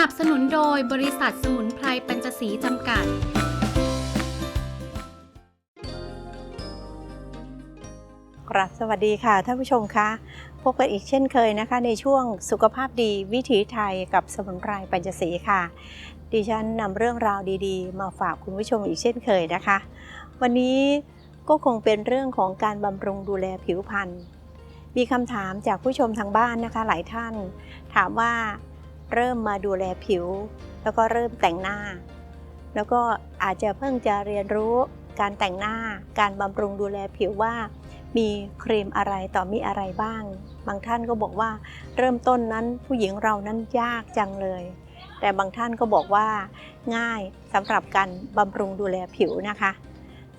นับสนุนโดยบริษัทสมุนไพรปัญจศรีจำกัด กราบสวัสดีค่ะท่านผู้ชมคะพบกันอีกเช่นเคยนะคะ ในช่วงสุขภาพดีวิถีไทยกับสมุนไพรปัญจศรีค่ะ ดิฉันนำเรื่องราวดีๆ มาฝากคุณผู้ชมอีกเช่นเคยนะคะ วันนี้ก็คงเป็นเรื่องของการบำรุงดูแลผิวพรรณมีคำถามจากผู้ชมทางบ้านนะคะ หลายท่าน ถามว่า เริ่มมาดูแลผิว แล้วก็เริ่มแต่งหน้า แล้วก็อาจจะเพิ่งจะเรียนรู้การแต่งหน้า การบำรุงดูแลผิวว่ามีครีมอะไรต่อมีอะไรบ้าง บางท่านก็บอกว่าเริ่มต้นนั้นผู้หญิงเรานั้นยากจังเลย แต่บางท่านก็บอกว่าง่ายสำหรับการบำรุงดูแลผิวนะคะ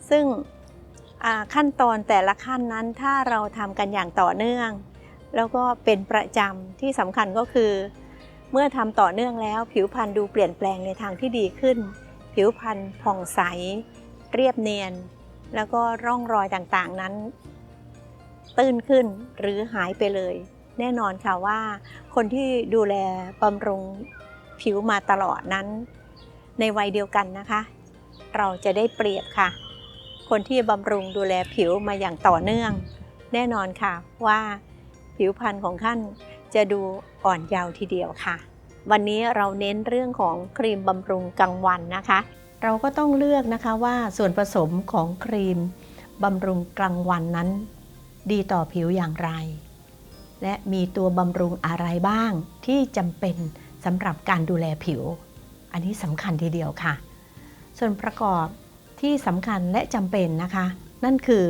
ซึ่งขั้นตอนแต่ละขั้นนั้นถ้าเราทำกันอย่างต่อเนื่อง แล้วก็เป็นประจำที่สำคัญก็คือ เมื่อทำต่อเนื่องแล้วผิวพรรณดูเปลี่ยนแปลงในทางที่ดีขึ้น ผิวพรรณผ่องใส เรียบเนียน แล้วก็ร่องรอยต่างๆนั้น ตื้นขึ้นหรือหายไปเลย แน่นอนค่ะว่า คนที่ดูแลบำรุงผิวมาตลอดนั้น ในวัยเดียวกันนะคะ เราจะได้เปรียบค่ะ คนที่บำรุงดูแลผิวมาอย่างต่อเนื่อง แน่นอนค่ะว่าผิวพรรณของท่าน จะดูอ่อนเยาว์ทีเดียวค่ะ วันนี้เราเน้นเรื่องของครีมบำรุงกลางวันนะคะ เราก็ต้องเลือกนะคะว่าส่วนผสมของครีมบำรุงกลางวันนั้น ดีต่อผิวอย่างไร และมีตัวบำรุงอะไรบ้างที่จำเป็นสำหรับการดูแลผิว อันนี้สำคัญทีเดียวค่ะ ส่วนประกอบที่สำคัญและจำเป็นนะคะ นั่นคือ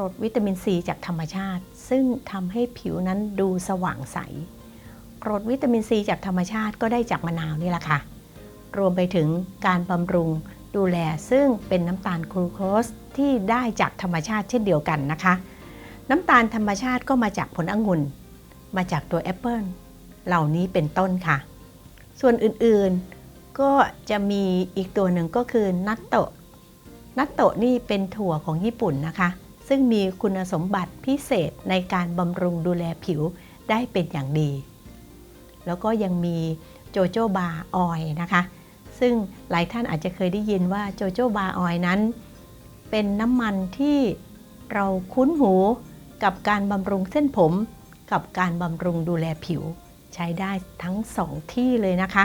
รดวิตามินซีจากธรรมชาติ ซึ่งทำให้ผิวนั้นดูสว่างใส กรดวิตามินซีจากธรรมชาติก็ได้จากมะนาวนี่แหละค่ะ รวมไปถึงการบำรุงดูแลซึ่งเป็นน้ำตาลกลูโคสที่ได้จากธรรมชาติเช่นเดียวกันนะคะ น้ำตาลธรรมชาติก็มาจากผลองุ่น มาจากตัวแอปเปิลเหล่านี้เป็นต้นค่ะ ส่วนอื่นๆก็จะมีอีกตัวหนึ่งก็คือนัตโตะนัตโตะนี่เป็นถั่วของญี่ปุ่นนะคะ ซึ่งมีคุณสมบัติพิเศษในการบำรุงดูแลผิวได้เป็นอย่างดี แล้วก็ยังมีโจโจบาออยนะคะ ซึ่งหลายท่านอาจจะเคยได้ยินว่าโจโจบาออยนั้น เป็นน้ำมันที่เราคุ้นหูกับการบำรุงเส้นผม กับการบำรุงดูแลผิว ใช้ได้ทั้งสองที่เลยนะคะ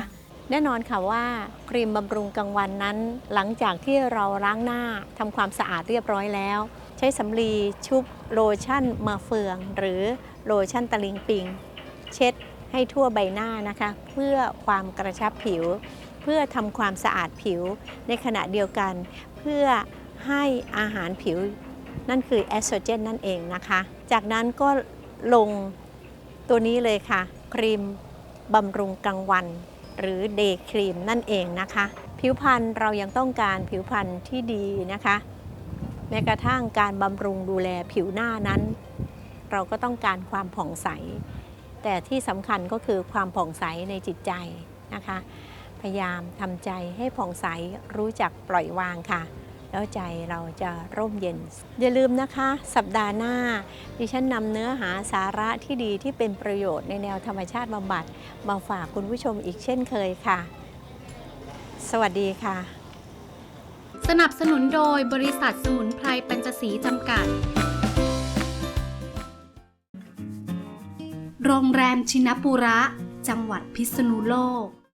แน่นอนค่ะว่าครีมบำรุงกลางวันนั้น หลังจากที่เราล้างหน้าทำความสะอาดเรียบร้อยแล้ว ใช้สำลีชุบโลชั่นมาเฟือง หรือโลชั่นตะลิงปิง เช็ดให้ทั่วใบหน้านะคะ เพื่อความกระชับผิว เพื่อทำความสะอาดผิวในขณะเดียวกัน เพื่อให้อาหารผิวนั่นคือแอสโตรเจนนั่นเองนะคะ จากนั้นก็ลงตัวนี้เลยค่ะ ครีมบำรุงกลางวัน หรือเดย์ครีมนั่นเองนะคะ ผิวพรรณเรายังต้องการผิวพรรณที่ดีนะคะ แม้กระทั่งการบำรุงดูแลผิวหน้านั้น เราก็ต้องการความผ่องใส แต่ที่สำคัญก็คือความผ่องใสในจิตใจนะคะ พยายามทำใจให้ผ่องใสรู้จักปล่อยวางค่ะ แล้วใจเราจะร่มเย็น อย่าลืมนะคะ สัปดาห์หน้า ดิฉันนำเนื้อหาสาระที่ดีที่เป็นประโยชน์ในแนวธรรมชาติบำบัดมาฝากคุณผู้ชมอีกเช่นเคยค่ะ สวัสดีค่ะ สนับสนุนโดยบริษัทสมุนไพรปัญจศรีจำกัด โรงแรมชินปุระ จังหวัดพิษณุโลก